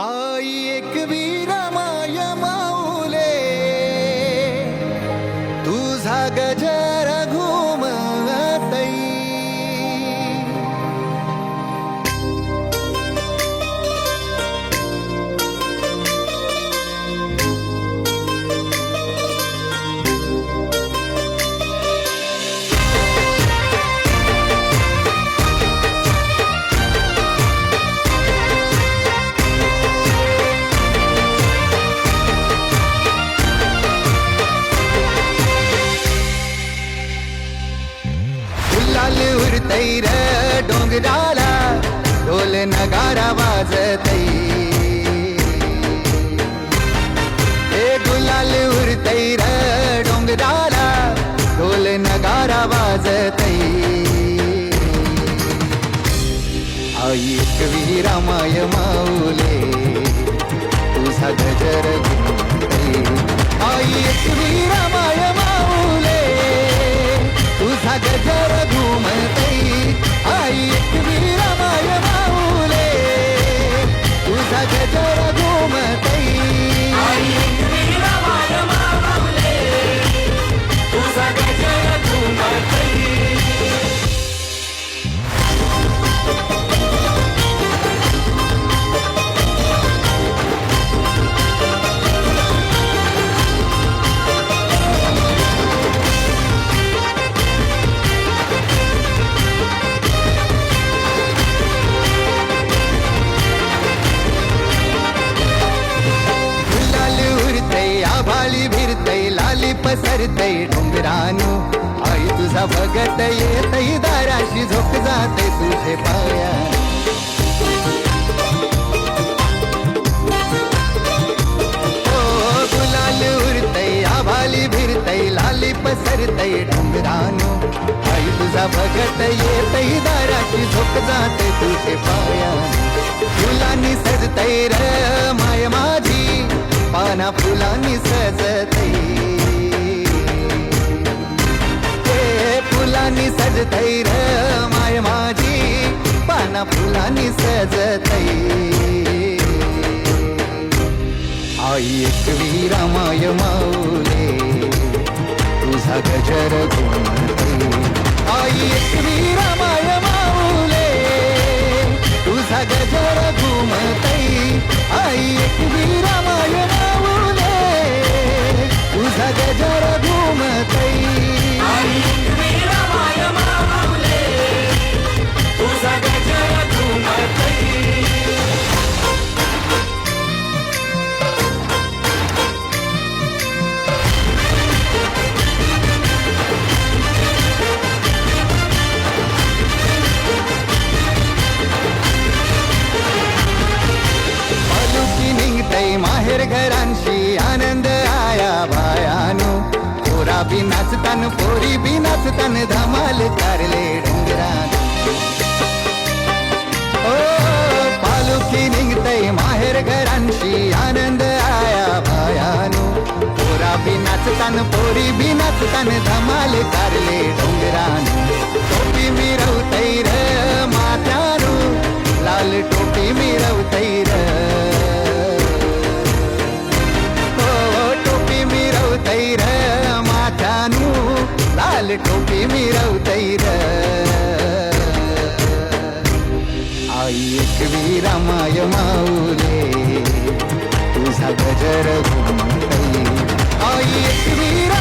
आई एक भी उरतैर डोंगराला ढोल नगारा वाजतई हे गुलाल उरतैर डोंगराला ढोल नगारा वाजतई आई एक वीरामाय माऊले तुझा गजर आई एक वीरामाय भाली भिरतय लाली पसरतय डोंगरानू. आई तुझा भगत येतय दाराशी झोप जाते तुझे पाया. ओ गुलाल उरतय आभाळी भिरतय लाली पसरतय डोंगरानू. आई तुझा भगत येतय दाराशी झोप जाते तुझे पाया. फुलांनी सजतय र माय माझी पाना फुलांनी सजतय हे फुलांनी सजतै र माय माझी पाना फुलांनी सजतै आई एक वीरा माय माऊले तुझा गजर घुमते आई एक वीरा माय माऊले तुझा गजर घुमतई आई एक वीरा घरांशी आनंद आया बायानो पोरा बी नाचतान पोरी बी नाचतान धमाल कारले डंगरान ओ पालुकी निघतय माहेर घरांशी आनंद आया बायानो पोरा बी नाचतान पोरी बी नाचतान धमाल कारले కళ్ళు టోపీ మీరవుతాయిరా. ఆయకు వీరమాయమావులే तुझा गजर घुमतई आई एक वीरा